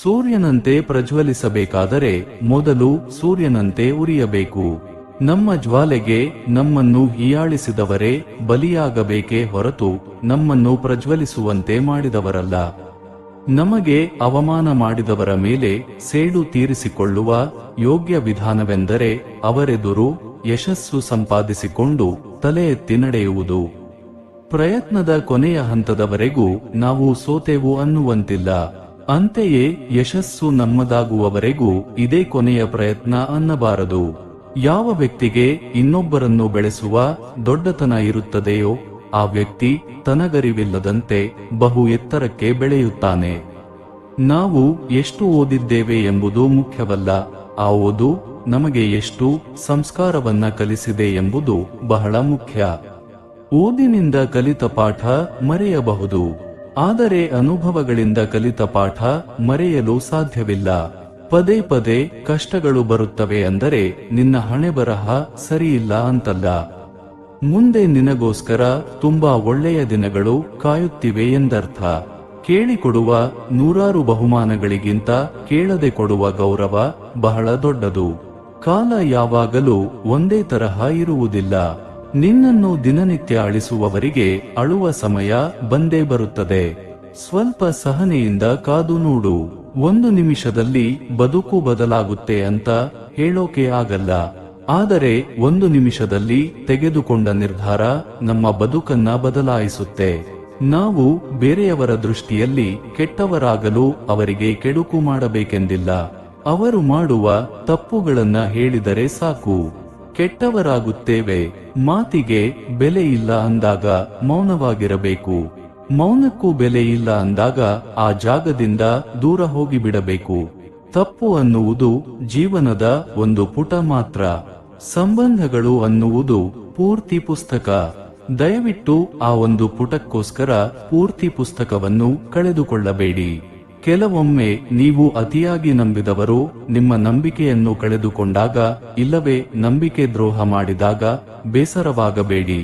ಸೂರ್ಯನಂತೆ ಪ್ರಜ್ವಲಿಸಬೇಕಾದರೆ ಮೊದಲು ಸೂರ್ಯನಂತೆ ಉರಿಯಬೇಕು. ನಮ್ಮ ಜ್ವಾಲೆಗೆ ನಮ್ಮನ್ನು ಹೀಯಾಳಿಸಿದವರೇ ಬಲಿಯಾಗಬೇಕೇ ಹೊರತು ನಮ್ಮನ್ನು ಪ್ರಜ್ವಲಿಸುವಂತೆ ಮಾಡಿದವರಲ್ಲ. ನಮಗೆ ಅವಮಾನ ಮಾಡಿದವರ ಮೇಲೆ ಸೇಡು ತೀರಿಸಿಕೊಳ್ಳುವ ಯೋಗ್ಯ ವಿಧಾನವೆಂದರೆ ಅವರೆದುರು ಯಶಸ್ಸು ಸಂಪಾದಿಸಿಕೊಂಡು ತಲೆ ಎತ್ತಿ ನಡೆಯುವುದು. ಪ್ರಯತ್ನದ ಕೊನೆಯ ಹಂತದವರೆಗೂ ನಾವು ಸೋತೆವು ಅನ್ನುವಂತಿಲ್ಲ. ಅಂತೆಯೇ ಯಶಸ್ಸು ನಮ್ಮದಾಗುವವರೆಗೂ ಇದೇ ಕೊನೆಯ ಪ್ರಯತ್ನ ಅನ್ನಬಾರದು. ಯಾವ ವ್ಯಕ್ತಿಗೆ ಇನ್ನೊಬ್ಬರನ್ನು ಬೆಳೆಸುವ ದೊಡ್ಡತನ ಇರುತ್ತದೆಯೋ, ಆ ವ್ಯಕ್ತಿ ತನಗರಿವಿಲ್ಲದಂತೆ ಬಹು ಎತ್ತರಕ್ಕೆ ಬೆಳೆಯುತ್ತಾನೆ. ನಾವು ಎಷ್ಟು ಓದಿದ್ದೇವೆ ಎಂಬುದು ಮುಖ್ಯವಲ್ಲ, ಆ ಓದು ನಮಗೆ ಎಷ್ಟು ಸಂಸ್ಕಾರವನ್ನ ಕಲಿಸಿದೆ ಎಂಬುದು ಬಹಳ ಮುಖ್ಯ. ಓದಿನಿಂದ ಕಲಿತ ಪಾಠ ಮರೆಯಬಹುದು. ಆದರೆ ಅನುಭವಗಳಿಂದ ಕಲಿತ ಪಾಠ ಮರೆಯಲು ಸಾಧ್ಯವಿಲ್ಲ. ಪದೇ ಪದೇ ಕಷ್ಟಗಳು ಬರುತ್ತವೆ ಅಂದರೆ ನಿನ್ನ ಹಣೆ ಬರಹ ಸರಿಯಿಲ್ಲ ಅಂತಲ್ಲ. ಮುಂದೆ ನಿನಗೋಸ್ಕರ ತುಂಬಾ ಒಳ್ಳೆಯ ದಿನಗಳು ಕಾಯುತ್ತಿವೆ ಎಂದರ್ಥ. ಕೇಳಿಕೊಡುವ ನೂರಾರು ಬಹುಮಾನಗಳಿಗಿಂತ ಕೇಳದೆ ಕೊಡುವ ಗೌರವ ಬಹಳ ದೊಡ್ಡದು. ಕಾಲ ಯಾವಾಗಲೂ ಒಂದೇ ತರಹ ಇರುವುದಿಲ್ಲ. ನಿನ್ನನ್ನು ದಿನನಿತ್ಯ ಅಳಿಸುವವರಿಗೆ ಅಳುವ ಸಮಯ ಬಂದೇ ಬರುತ್ತದೆ. ಸ್ವಲ್ಪ ಸಹನೆಯಿಂದ ಕಾದು ನೋಡು. ಒಂದು ನಿಮಿಷದಲ್ಲಿ ಬದುಕು ಬದಲಾಗುತ್ತೆ ಅಂತ ಹೇಳೋಕೆ ಆಗಲ್ಲ. ಆದರೆ ಒಂದು ನಿಮಿಷದಲ್ಲಿ ತೆಗೆದುಕೊಂಡ ನಿರ್ಧಾರ ನಮ್ಮ ಬದುಕನ್ನ ಬದಲಾಯಿಸುತ್ತೆ. ನಾವು ಬೇರೆಯವರ ದೃಷ್ಟಿಯಲ್ಲಿ ಕೆಟ್ಟವರಾಗಲು ಅವರಿಗೆ ಕೆಡುಕು ಮಾಡಬೇಕೆಂದಿಲ್ಲ. ಅವರು ಮಾಡುವ ತಪ್ಪುಗಳನ್ನ ಹೇಳಿದರೆ ಸಾಕು. ಕೆಟ್ಟವರಾಗುತ್ತೇವೆ. ಮಾತಿಗೆ ಬೆಲೆ ಇಲ್ಲ ಅಂದಾಗ ಮೌನವಾಗಿರಬೇಕು. ಮೌನಕ್ಕೂ ಬೆಲೆ ಇಲ್ಲ ಅಂದಾಗ ಆ ಜಾಗದಿಂದ ದೂರ ಹೋಗಿಬಿಡಬೇಕು. ತಪ್ಪು ಅನ್ನುವುದು ಜೀವನದ ಒಂದು ಪುಟ ಮಾತ್ರ. ಸಂಬಂಧಗಳು ಅನ್ನುವುದು ಪೂರ್ತಿ ಪುಸ್ತಕ. ದಯವಿಟ್ಟು ಆ ಒಂದು ಪುಟಕ್ಕೋಸ್ಕರ ಪೂರ್ತಿ ಪುಸ್ತಕವನ್ನು ಕಳೆದುಕೊಳ್ಳಬೇಡಿ. ಕೆಲವೊಮ್ಮೆ ನೀವು ಅತಿಯಾಗಿ ನಂಬಿದವರು ನಿಮ್ಮ ನಂಬಿಕೆಯನ್ನು ಕಳೆದುಕೊಂಡಾಗ ಇಲ್ಲವೇ ನಂಬಿಕೆ ದ್ರೋಹ ಮಾಡಿದಾಗ ಬೇಸರವಾಗಬೇಡಿ.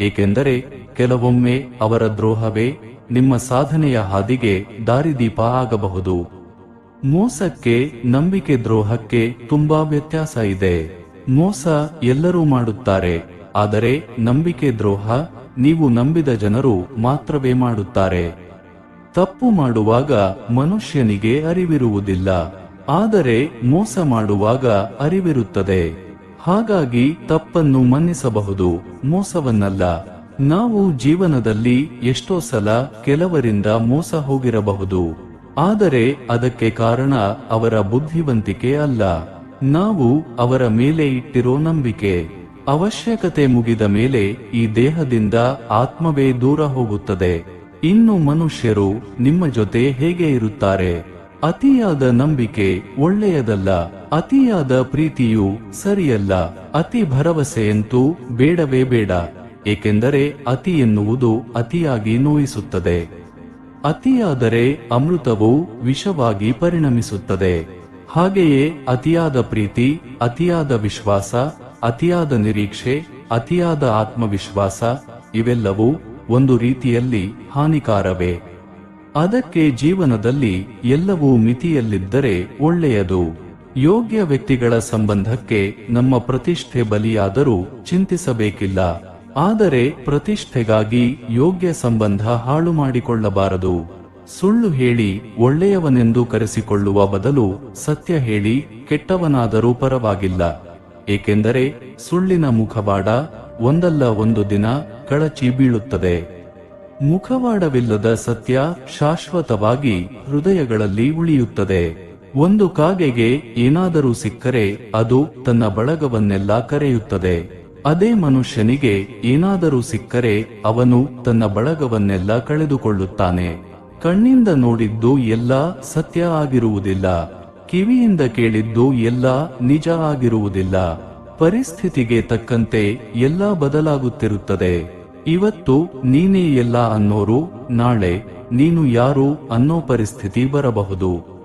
ಏಕೆಂದರೆ ಕೆಲವೊಮ್ಮೆ ಅವರ ದ್ರೋಹವೇ ನಿಮ್ಮ ಸಾಧನೆಯ ಹಾದಿಗೆ ದಾರಿದೀಪ ಆಗಬಹುದು. ಮೋಸಕ್ಕೆ, ನಂಬಿಕೆ ದ್ರೋಹಕ್ಕೆ ತುಂಬಾ ವ್ಯತ್ಯಾಸ ಇದೆ. ಮೋಸ ಎಲ್ಲರೂ ಮಾಡುತ್ತಾರೆ, ಆದರೆ ನಂಬಿಕೆ ದ್ರೋಹ ನೀವು ನಂಬಿದ ಜನರು ಮಾತ್ರವೇ ಮಾಡುತ್ತಾರೆ. ತಪ್ಪು ಮಾಡುವಾಗ ಮನುಷ್ಯನಿಗೆ ಅರಿವಿರುವುದಿಲ್ಲ, ಆದರೆ ಮೋಸ ಮಾಡುವಾಗ ಅರಿವಿರುತ್ತದೆ. ಹಾಗಾಗಿ ತಪ್ಪನ್ನು ಮನ್ನಿಸಬಹುದು, ಮೋಸವನ್ನಲ್ಲ. ನಾವು ಜೀವನದಲ್ಲಿ ಎಷ್ಟೋ ಸಲ ಕೆಲವರಿಂದ ಮೋಸ ಹೋಗಿರಬಹುದು, ಆದರೆ ಅದಕ್ಕೆ ಕಾರಣ ಅವರ ಬುದ್ಧಿವಂತಿಕೆ ಅಲ್ಲ. ನಾವು ಅವರ ಮೇಲೆ ಇಟ್ಟಿರೋ ನಂಬಿಕೆ. ಅವಶ್ಯಕತೆ ಮುಗಿದ ಮೇಲೆ ಈ ದೇಹದಿಂದ ಆತ್ಮವೇ ದೂರ ಹೋಗುತ್ತದೆ. ಇನ್ನು ಮನುಷ್ಯರು ನಿಮ್ಮ ಜೊತೆ ಹೇಗೆ ಇರುತ್ತಾರೆ? ಅತಿಯಾದ ನಂಬಿಕೆ ಒಳ್ಳೆಯದಲ್ಲ, ಅತಿಯಾದ ಪ್ರೀತಿಯು ಸರಿಯಲ್ಲ, ಅತಿ ಭರವಸೆಯಂತೂ ಬೇಡವೇ ಬೇಡ, ಏಕೆಂದರೆ ಅತಿ ಎನ್ನುವುದು ಅತಿಯಾಗಿ ನೋಯಿಸುತ್ತದೆ. ಅತಿಯಾದರೆ ಅಮೃತವು ವಿಷವಾಗಿ ಪರಿಣಮಿಸುತ್ತದೆ. ಹಾಗೆಯೇ ಅತಿಯಾದ ಪ್ರೀತಿ, ಅತಿಯಾದ ವಿಶ್ವಾಸ, ಅತಿಯಾದ ನಿರೀಕ್ಷೆ, ಅತಿಯಾದ ಆತ್ಮವಿಶ್ವಾಸ, ಇವೆಲ್ಲವೂ ಒಂದು ರೀತಿಯಲ್ಲಿ ಹಾನಿಕಾರವೇ. ಅದಕ್ಕೆ ಜೀವನದಲ್ಲಿ ಎಲ್ಲವೂ ಮಿತಿಯಲ್ಲಿದ್ದರೆ ಒಳ್ಳೆಯದು. ಯೋಗ್ಯ ವ್ಯಕ್ತಿಗಳ ಸಂಬಂಧಕ್ಕೆ ನಮ್ಮ ಪ್ರತಿಷ್ಠೆ ಬಲಿಯಾದರೂ ಚಿಂತಿಸಬೇಕಿಲ್ಲ. ಆದರೆ ಪ್ರತಿಷ್ಠೆಗಾಗಿ ಯೋಗ್ಯ ಸಂಬಂಧ ಹಾಳು ಮಾಡಿಕೊಳ್ಳಬಾರದು. ಸುಳ್ಳು ಹೇಳಿ ಒಳ್ಳೆಯವನೆಂದು ಕರೆಸಿಕೊಳ್ಳುವ ಬದಲು ಸತ್ಯ ಹೇಳಿ ಕೆಟ್ಟವನಾದರೂ ಪರವಾಗಿಲ್ಲ. ಏಕೆಂದರೆ ಸುಳ್ಳಿನ ಮುಖವಾಡ ಒಂದಲ್ಲ ಒಂದು ದಿನ ಕಳಚಿ ಬೀಳುತ್ತದೆ ಮುಖವಾಡವಿಲ್ಲದ ಸತ್ಯ ಶಾಶ್ವತವಾಗಿ ಹೃದಯಗಳಲ್ಲಿ ಉಳಿಯುತ್ತದೆ. ಒಂದು ಕಾಗೆಗೆ ಏನಾದರೂ ಸಿಕ್ಕರೆ ಅದು ತನ್ನ ಬಳಗವನ್ನೆಲ್ಲ ಕರೆಯುತ್ತದೆ. ಅದೇ ಮನುಷ್ಯನಿಗೆ ಏನಾದರೂ ಸಿಕ್ಕರೆ ಅವನು ತನ್ನ ಬಳಗವನ್ನೆಲ್ಲ ಕಳೆದುಕೊಳ್ಳುತ್ತಾನೆ. ಕಣ್ಣಿಂದ ನೋಡಿದ್ದು ಎಲ್ಲ ಸತ್ಯ ಆಗಿರುವುದಿಲ್ಲ. ಕಿವಿಯಿಂದ ಕೇಳಿದ್ದು ಎಲ್ಲ ನಿಜ ಆಗಿರುವುದಿಲ್ಲ. ಪರಿಸ್ಥಿತಿಗೆ ತಕ್ಕಂತೆ ಎಲ್ಲ ಬದಲಾಗುತ್ತಿರುತ್ತದೆ. ಇವತ್ತು ನೀನೇ ಎಲ್ಲ ಅನ್ನೋರು, ನಾಳೆ ನೀನು ಯಾರು ಅನ್ನೋ ಪರಿಸ್ಥಿತಿ ಬರಬಹುದು.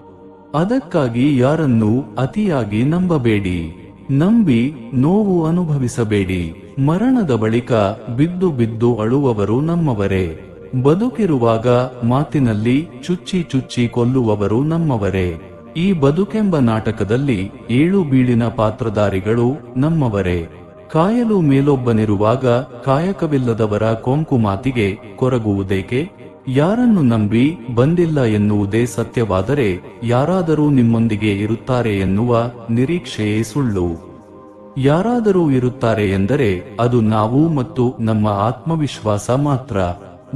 ಅದಕ್ಕಾಗಿ ಯಾರನ್ನೂ ಅತಿಯಾಗಿ ನಂಬಬೇಡಿ. ನಂಬಿ ನೋವು ಅನುಭವಿಸಬೇಡಿ. ಮರಣದ ಬಳಿಕ ಬಿದ್ದು ಬಿದ್ದು ಅಳುವವರು ನಮ್ಮವರೇ. ಬದುಕಿರುವಾಗ ಮಾತಿನಲ್ಲಿ ಚುಚ್ಚಿ ಚುಚ್ಚಿ ಕೊಲ್ಲುವವರು ನಮ್ಮವರೇ. ಈ ಬದುಕೆಂಬ ನಾಟಕದಲ್ಲಿ ಏಳು ಬೀಳಿನ ಪಾತ್ರಧಾರಿಗಳು ನಮ್ಮವರೇ. ಕಾಯಲು ಮೇಲೊಬ್ಬನಿರುವಾಗ ಕಾಯಕವಿಲ್ಲದವರ ಕೊಂಕು ಮಾತಿಗೆ ಕೊರಗುವುದೇಕೆ? ಯಾರನ್ನು ನಂಬಿ ಬಂದಿಲ್ಲ ಎನ್ನುವುದೇ ಸತ್ಯವಾದರೆ ಯಾರಾದರೂ ನಿಮ್ಮೊಂದಿಗೆ ಇರುತ್ತಾರೆ ಎನ್ನುವ ನಿರೀಕ್ಷೆಯೇ ಸುಳ್ಳು. ಯಾರಾದರೂ ಇರುತ್ತಾರೆ ಎಂದರೆ ಅದು ನಾವು ಮತ್ತು ನಮ್ಮ ಆತ್ಮವಿಶ್ವಾಸ ಮಾತ್ರ.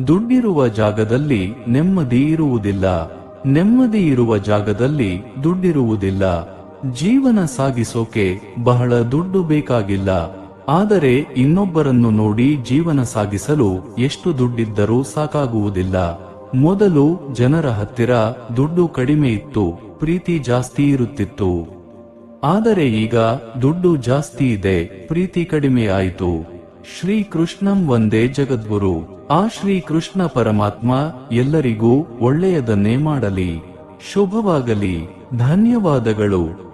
ದುಡ್ಡಿರುವ ಜಾಗದಲ್ಲಿ ನೆಮ್ಮದಿ ಇರುವುದಿಲ್ಲ. ನೆಮ್ಮದಿ ಇರುವ ಜಾಗದಲ್ಲಿ ದುಡ್ಡಿರುವುದಿಲ್ಲ. ಜೀವನ ಸಾಗಿಸೋಕೆ ಬಹಳ ದುಡ್ಡು ಬೇಕಾಗಿಲ್ಲ. ಆದರೆ ಇನ್ನೊಬ್ಬರನ್ನು ನೋಡಿ ಜೀವನ ಸಾಗಿಸಲು ಎಷ್ಟು ದುಡ್ಡಿದ್ದರೂ ಸಾಕಾಗುವುದಿಲ್ಲ. ಮೊದಲು ಜನರ ಹತ್ತಿರ ದುಡ್ಡು ಕಡಿಮೆ ಇತ್ತು, ಪ್ರೀತಿ ಜಾಸ್ತಿ ಇರುತ್ತಿತ್ತು. ಆದರೆ ಈಗ ದುಡ್ಡು ಜಾಸ್ತಿ ಇದೆ, ಪ್ರೀತಿ ಕಡಿಮೆಯಾಯಿತು ಶ್ರೀಕೃಷ್ಣಂ ಶ್ರೀ ಕೃಷ್ಣಂ ಒಂದೇ ಜಗದ್ಗುರು. ಆ ಶ್ರೀಕೃಷ್ಣ ಪರಮಾತ್ಮ ಎಲ್ಲರಿಗೂ ಒಳ್ಳೆಯದನ್ನೇ ಮಾಡಲಿ. ಶುಭವಾಗಲಿ. ಧನ್ಯವಾದಗಳು.